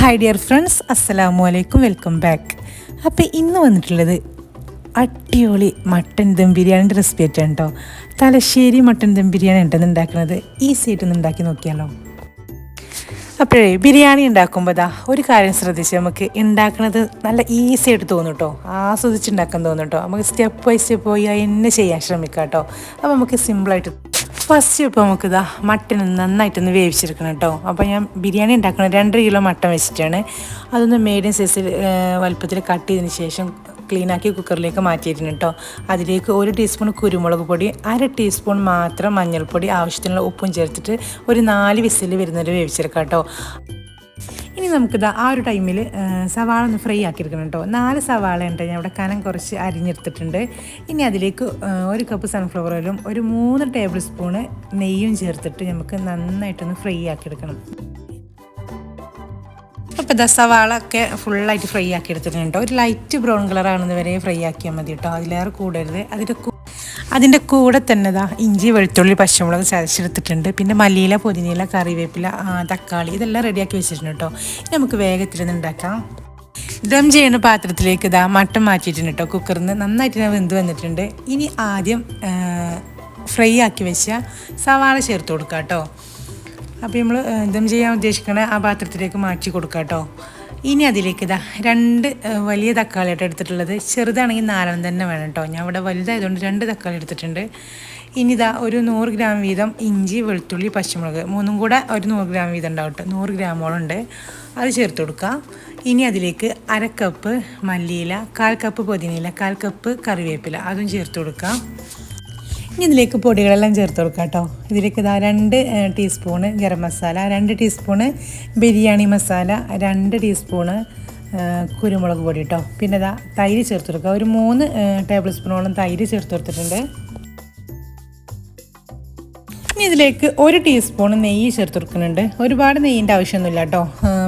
Hi dear friends അസ്സലാമു അലൈക്കും welcome back അപ്പോൾ ഇന്ന് വന്നിട്ടുള്ളത് അടിപൊളി മട്ടൻ ദം ബിരിയാണിന്റെ റെസിപ്പി ആയിട്ടാണ് കേട്ടോ തലശ്ശേരി മട്ടൻ ദം ബിരിയാണി ഉണ്ടെന്ന് ഉണ്ടാക്കുന്നത്? ഈസി ആയിട്ടൊന്ന് ഉണ്ടാക്കി നോക്കിയാലോ? അപ്പോഴേ ബിരിയാണി ഉണ്ടാക്കുമ്പോൾ ദാ ഒരു കാര്യം ശ്രദ്ധിച്ച് നമുക്ക് ഉണ്ടാക്കുന്നത് നല്ല ഈസി ആയിട്ട് തോന്നും കേട്ടോ ആസ്വദിച്ച് ഉണ്ടാക്കാൻ തോന്നും കേട്ടോ നമുക്ക് സ്റ്റെപ്പ് ബൈ സ്റ്റെപ്പ് പോയി എന്നെ ചെയ്യാൻ ശ്രമിക്കാം കേട്ടോ അപ്പോൾ നമുക്ക് സിമ്പിളായിട്ട് ഫസ്റ്റ് ഇപ്പോൾ നമുക്ക് ഇതാ മട്ടൻ നന്നായിട്ടൊന്ന് വേവിച്ചെടുക്കണം കേട്ടോ. അപ്പോൾ ഞാൻ ബിരിയാണി ഉണ്ടാക്കണം രണ്ടര കിലോ മട്ടൻ വെച്ചിട്ടാണ്. അതൊന്ന് മീഡിയം സൈസിൽ വലുപ്പത്തിൽ കട്ട് ചെയ്തതിന് ശേഷം ക്ലീനാക്കി കുക്കറിലേക്ക് മാറ്റിയിരുന്നു കേട്ടോ. അതിലേക്ക് ഒരു ടീസ്പൂൺ കുരുമുളക് പൊടി അര ടീസ്പൂൺ മാത്രം മഞ്ഞൾപ്പൊടി ആവശ്യത്തിനുള്ള ഉപ്പും ചേർത്തിട്ട് ഒരു നാല് വിസിൽ വരുന്നവരെ വേവിച്ചെടുക്കാം കേട്ടോ. ഇനി നമുക്കിത് ആ ഒരു ടൈമിൽ സവാള ഒന്ന് ഫ്രൈ ആക്കിയെടുക്കണം കേട്ടോ നാല് സവാള ഉണ്ട് ഞാൻ ഇവിടെ കനം കുറച്ച് അരിഞ്ഞെടുത്തിട്ടുണ്ട്. ഇനി അതിലേക്ക് ഒരു കപ്പ് സൺഫ്ലവർ ഓയിലും ഒരു മൂന്ന് ടേബിൾ സ്പൂണ് നെയ്യും ചേർത്തിട്ട് നമുക്ക് നന്നായിട്ടൊന്ന് ഫ്രൈ ആക്കിയെടുക്കണം. അപ്പോൾ ഇതാ സവാള ഒക്കെ ഫുള്ളായിട്ട് ഫ്രൈ ആക്കി എടുത്തിട്ടുണ്ട് ഒരു ലൈറ്റ് ബ്രൗൺ കളറാണെന്ന് വരെ ഫ്രൈ ആക്കിയാൽ മതി കേട്ടോ അതിലേറെ കൂടരുത്. അതിന്റെ അതിന്റെ കൂടെ തന്നെ ഇതാ ഇഞ്ചി വെളുത്തുള്ളി പച്ചമുളക് ചതച്ചെടുത്തിട്ടുണ്ട്. പിന്നെ മല്ലിയില പുതിനയില കറിവേപ്പില തക്കാളി ഇതെല്ലാം റെഡിയാക്കി വെച്ചിട്ടുണ്ട് കേട്ടോ നമുക്ക് വേഗത്തിൽ ഉണ്ടാക്കാം. ദം ചെയ്യുന്ന പാത്രത്തിലേക്ക് ഇതാ മട്ടൻ മാറ്റിയിട്ടുണ്ട് കേട്ടോ കുക്കറിൽ നിന്ന് നന്നായിട്ട് വെന്ത് വന്നിട്ടുണ്ട്. ഇനി ആദ്യം ഫ്രൈ ആക്കി വെച്ച സവാള ചേർത്ത് കൊടുക്കാം കേട്ടോ അപ്പോൾ നമ്മൾ ദം ചെയ്യാൻ ഉദ്ദേശിക്കണ ആ പാത്രത്തിലേക്ക് മാറ്റി കൊടുക്കാം കേട്ടോ ഇനി അതിലേക്ക് ഇതാ രണ്ട് വലിയ തക്കാളിയായിട്ട് എടുത്തിട്ടുള്ളത്. ചെറുതാണെങ്കിൽ നാലെണ്ണം തന്നെ വേണം കേട്ടോ. ഞാൻ ഇവിടെ വലുതായതുകൊണ്ട് രണ്ട് തക്കാളി എടുത്തിട്ടുണ്ട്. ഇനി ഇതാ ഒരു നൂറ് ഗ്രാം വീതം ഇഞ്ചി വെളുത്തുള്ളി പച്ചമുളക്. മൂന്നും കൂടെ ഒരു നൂറ് ഗ്രാം വീതം ഉണ്ടാവും കേട്ടോ. നൂറ് ഗ്രാമോളം ഉണ്ട്. അത് ചേർത്ത് കൊടുക്കുക ഇനി അതിലേക്ക് അര കപ്പ് മല്ലിയില കാൽ കപ്പ് പുതിനയില കാൽ കപ്പ് കറിവേപ്പില. അതും ചേർത്ത് കൊടുക്കുക ഇനി ഇതിലേക്ക് പൊടികളെല്ലാം ചേർത്ത് കൊടുക്കാം കേട്ടോ. ഇതിലേക്ക് ഇതാ രണ്ട് ടീസ്പൂണ് ഗരം മസാല രണ്ട് ടീസ്പൂണ് ബിരിയാണി മസാല രണ്ട് ടീസ്പൂണ് കുരുമുളക് പൊടി കേട്ടോ. പിന്നെ ഇതാ തൈര് ചേർത്ത് കൊടുക്കുക ഒരു മൂന്ന് ടേബിൾ സ്പൂണോളം തൈര് ചേർത്ത് കൊടുത്തിട്ടുണ്ട്. ഇനി ഇതിലേക്ക് ഒരു ടീസ്പൂൺ നെയ്യ് ചേർത്ത് കൊടുക്കുന്നുണ്ട്. ഒരുപാട് നെയ്യിന്റെ ആവശ്യമൊന്നുമില്ല കേട്ടോ.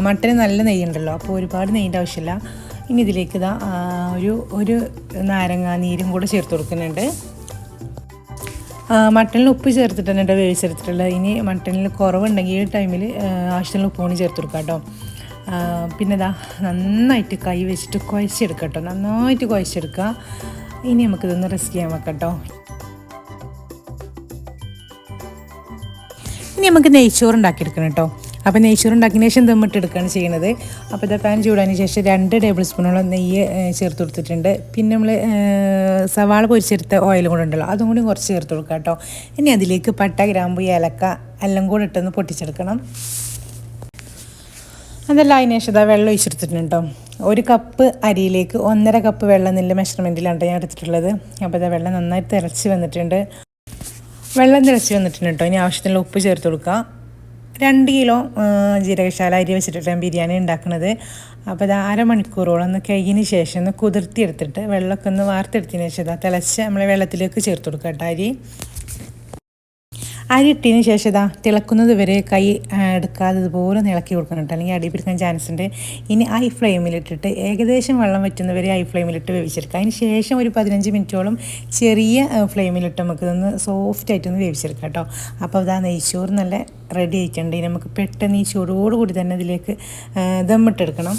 മട്ടന് നല്ല നെയ്യ് ഉണ്ടല്ലോ അപ്പോൾ ഒരുപാട് നെയ്യിന്റെ ആവശ്യമില്ല. ഇനി ഇതിലേക്ക് ഇതാ ഒരു ഒരു നാരങ്ങ നീരും കൂടെ ചേർത്ത് കൊടുക്കുന്നുണ്ട്. മട്ടണിൽ ഉപ്പ് ചേർത്തിട്ട് തന്നെ വേവിച്ചെടുത്തിട്ടുള്ളത്. ഇനി മട്ടണിൽ കുറവുണ്ടെങ്കിൽ ഈ ടൈമിൽ ആവശ്യത്തിന് ഉപ്പ് കൂടി ചേർത്ത് കൊടുക്കാം കേട്ടോ. പിന്നെ ഇതാ നന്നായിട്ട് കൈ വെച്ചിട്ട് കുഴച്ചെടുക്കാം കേട്ടോ. നന്നായിട്ട് കുഴച്ചെടുക്കുക. ഇനി നമുക്കിതൊന്ന് റെസ്റ്റ് ചെയ്യാൻ വെക്കാം കേട്ടോ. ഇനി നമുക്ക് നെയ്ച്ചോറ് ഉണ്ടാക്കിയെടുക്കണം കേട്ടോ. അപ്പോൾ നെയ്ച്ചോറ് ഉണ്ടാക്കിയതിന് ശേഷം ദമ്മിട്ട് എടുക്കുകയാണ് ചെയ്യുന്നത് അപ്പോൾ ഇതാ പാൻ ചൂടാതിന് ശേഷം രണ്ട് ടേബിൾ സ്പൂണോളം നെയ്യ് ചേർത്ത് കൊടുത്തിട്ടുണ്ട്. പിന്നെ നമ്മൾ സവാള പൊരിച്ചെടുത്ത ഓയിലും കൂടെ ഉണ്ടല്ലോ അതും കൂടി കുറച്ച് ചേർത്ത് കൊടുക്കുക കേട്ടോ. ഇനി അതിലേക്ക് പട്ട ഗ്രാമ്പു ഏലക്ക എല്ലാം കൂടെ ഇട്ടൊന്ന് പൊട്ടിച്ചെടുക്കണം. അതെല്ലാം അതിന് ശേഷം വെള്ളം ഒഴിച്ചെടുത്തിട്ടുണ്ട് ഒരു കപ്പ് അരിയിലേക്ക് ഒന്നര കപ്പ് വെള്ളം നെല്ല് മെഷർമെന്റിലാണ് ഞാൻ എടുത്തിട്ടുള്ളത്. അപ്പോൾ ഇതാ വെള്ളം നന്നായി തിളച്ച് വന്നിട്ടുണ്ട്. വെള്ളം തിളച്ച് വന്നിട്ടുണ്ട് കേട്ടോ. ഇനി ആവശ്യത്തിനുള്ള ഉപ്പ് ചേർത്ത് കൊടുക്കുക രണ്ട് കിലോ ജീരകശാല അരി വെച്ചിട്ടാണ് ബിരിയാണി ഉണ്ടാക്കുന്നത് അപ്പോൾ അത് അരമണിക്കൂറോളം ഒന്ന് കഴുകിന് ശേഷം ഒന്ന് കുതിർത്തിയെടുത്തിട്ട് വെള്ളമൊക്കെ ഒന്ന് വാർത്തെടുത്തതിന് ശേഷം തിളച്ച് നമ്മൾ വെള്ളത്തിലേക്ക് ചേർത്ത് കൊടുക്കുക കേട്ടോ അരി. അരി ഇട്ടതിന് ശേഷം ഇതാ തിളക്കുന്നത് വരെ കൈ എടുക്കാതെ ഇതുപോലെ ഇളക്കി കൊടുക്കണം അല്ലെങ്കിൽ അടി പിടിക്കാൻ ചാൻസ് ഉണ്ട്. ഇനി ഐ ഫ്ലെയിമിലിട്ടിട്ട് ഏകദേശം വെള്ളം വറ്റുന്നവരെ ഐ ഫ്ലെയിമിലിട്ട് വേവിച്ചെടുക്കുക. അതിന് ശേഷം ഒരു പതിനഞ്ച് മിനിറ്റോളം ചെറിയ ഫ്ലെയിമിലിട്ട് നമുക്കിതൊന്ന് സോഫ്റ്റ് ആയിട്ടൊന്ന് വേവിച്ചെടുക്കാം കേട്ടോ. അപ്പോൾ ഇതാ നെയ്ച്ചോറ് നല്ല റെഡി ആയിട്ടുണ്ട്. നമുക്ക് പെട്ടെന്ന് ഈ ചൂടോടുകൂടി തന്നെ ഇതിലേക്ക് ദമ്മിട്ടെടുക്കണം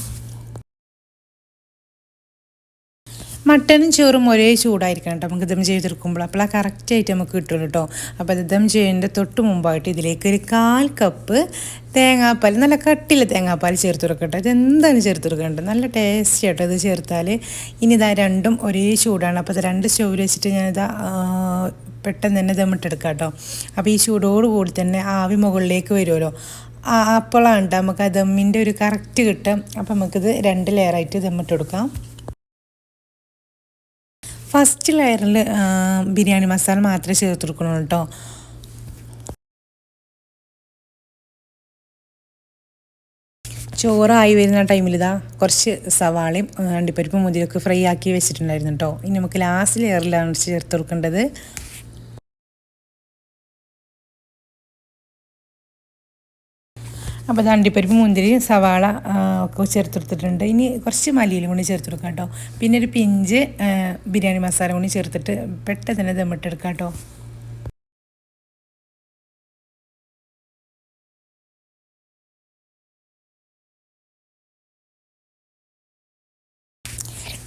മട്ടനും ചോറും ഒരേ ചൂടായിരിക്കണം കേട്ടോ. നമുക്ക് ദം ചെയ്തെടുക്കുമ്പോൾ അപ്പോൾ ആ കറക്റ്റായിട്ട് നമുക്ക് കിട്ടുള്ളൂ കേട്ടോ. അപ്പോൾ അത് ദം ചെയ്യുന്നതിന്റെ തൊട്ട് മുമ്പായിട്ട് ഇതിലേക്ക് ഒരു കാൽ കപ്പ് തേങ്ങാപ്പാൽ നല്ല കട്ടിയിൽ തേങ്ങാപ്പാൽ ചേർത്ത് കൊടുക്കട്ടെ. ഇത് എന്താണ് ചേർത്ത് കൊടുക്കേണ്ടത്? നല്ല ടേസ്റ്റ് ആട്ടോ ഇത് ചേർത്താൽ. ഇനി ഇതാ രണ്ടും ഒരേ ചൂടാണ്. അപ്പോൾ ഇത് രണ്ട് സ്റ്റൗവിൽ വെച്ചിട്ട് ഞാനിതാ പെട്ടെന്ന് തന്നെ ദമ്മിട്ടെടുക്കാം കേട്ടോ. അപ്പോൾ ഈ ചൂടോട് കൂടി തന്നെ ആവി മുകളിലേക്ക് വരുമല്ലോ. അപ്പോഴാണ് നമുക്ക് ആ ദമ്മിന്റെ ഒരു കറക്റ്റ് കിട്ടും അപ്പോൾ നമുക്കിത് രണ്ട് ലെയറായിട്ട് ദമ്മിട്ട് കൊടുക്കാം. ഫസ്റ്റ് ലെയറിൽ ബിരിയാണി മസാല മാത്രമേ ചേർത്ത് കൊടുക്കണുള്ളൂ കേട്ടോ ചോറായി വരുന്ന ടൈമിൽ ഇതാ കുറച്ച് സവാളയും അണ്ടിപ്പരിപ്പും മുതിരൊക്കെ ഫ്രൈ ആക്കി വെച്ചിട്ടുണ്ടായിരുന്നു കേട്ടോ ഇനി നമുക്ക് ലാസ്റ്റ് ലെയറിലാണ് ചേർത്ത് കൊടുക്കേണ്ടത്. അപ്പോൾ അണ്ടിപ്പരിപ്പ് മുന്തിരി സവാള ഒക്കെ ചേർത്ത് കൊടുത്തിട്ടുണ്ട് ഇനി കുറച്ച് മല്ലിയിലും കൂടി ചേർത്ത് കൊടുക്കാം കേട്ടോ പിന്നെ ഒരു പിഞ്ച് ബിരിയാണി മസാല കൂടി ചേർത്തിട്ട് പെട്ടെന്ന് തന്നെ ദമ്മിട്ടെടുക്കാം കേട്ടോ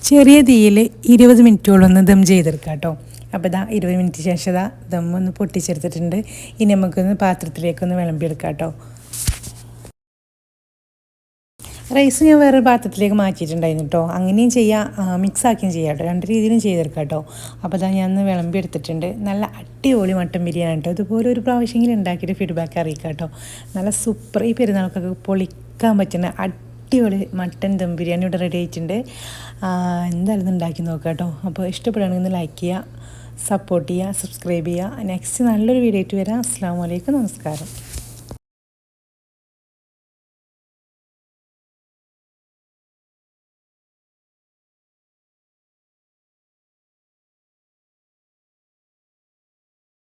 ചെറിയ തീയിൽ ഇരുപത് മിനിറ്റോളം ഒന്ന് ദം ചെയ്തെടുക്കാം കേട്ടോ അപ്പോൾ ഇതാ ഇരുപത് മിനിറ്റ് ശേഷം ഇതാ ദം ഒന്ന് പൊട്ടിച്ചെടുത്തിട്ടുണ്ട്. ഇനി നമുക്കൊന്ന് പാത്രത്തിലേക്കൊന്ന് വിളമ്പിയെടുക്കാം കേട്ടോ റൈസ് ഞാൻ വേറൊരു പാത്രത്തിലേക്ക് മാറ്റിയിട്ടുണ്ടായിരുന്നു കേട്ടോ. അങ്ങനെയും ചെയ്യാം. മിക്സ് ആക്കിയും ചെയ്യാം കേട്ടോ. രണ്ട് രീതിയിലും ചെയ്തെടുക്കാം കേട്ടോ. അപ്പോൾ അതാ ഞാൻ വിളമ്പി എടുത്തിട്ടുണ്ട്. നല്ല അടിപൊളി മട്ടൻ ബിരിയാണി കേട്ടോ. ഇതുപോലെ ഒരു പ്രാവശ്യമെങ്കിലും ഉണ്ടാക്കിയിട്ട് ഫീഡ്ബാക്ക് അറിയിക്കാം കേട്ടോ. നല്ല സൂപ്പർ ഈ പെരുന്നാൾക്കൊക്കെ പൊളിക്കാൻ പറ്റുന്ന അടിപൊളി മട്ടൻ ദം ബിരിയാണി ഇവിടെ റെഡി ആയിട്ടുണ്ട്. എന്തായാലും ഉണ്ടാക്കി നോക്കാം കേട്ടോ. അപ്പോൾ ഇഷ്ടപ്പെടുകയാണെങ്കിൽ ഒന്ന് ലൈക്ക് ചെയ്യുക സപ്പോർട്ട് ചെയ്യുക സബ്സ്ക്രൈബ് ചെയ്യുക. നെക്സ്റ്റ് നല്ലൊരു വീഡിയോ ആയിട്ട് വരാം. അസ്സാം വലൈക്കും നമസ്കാരം.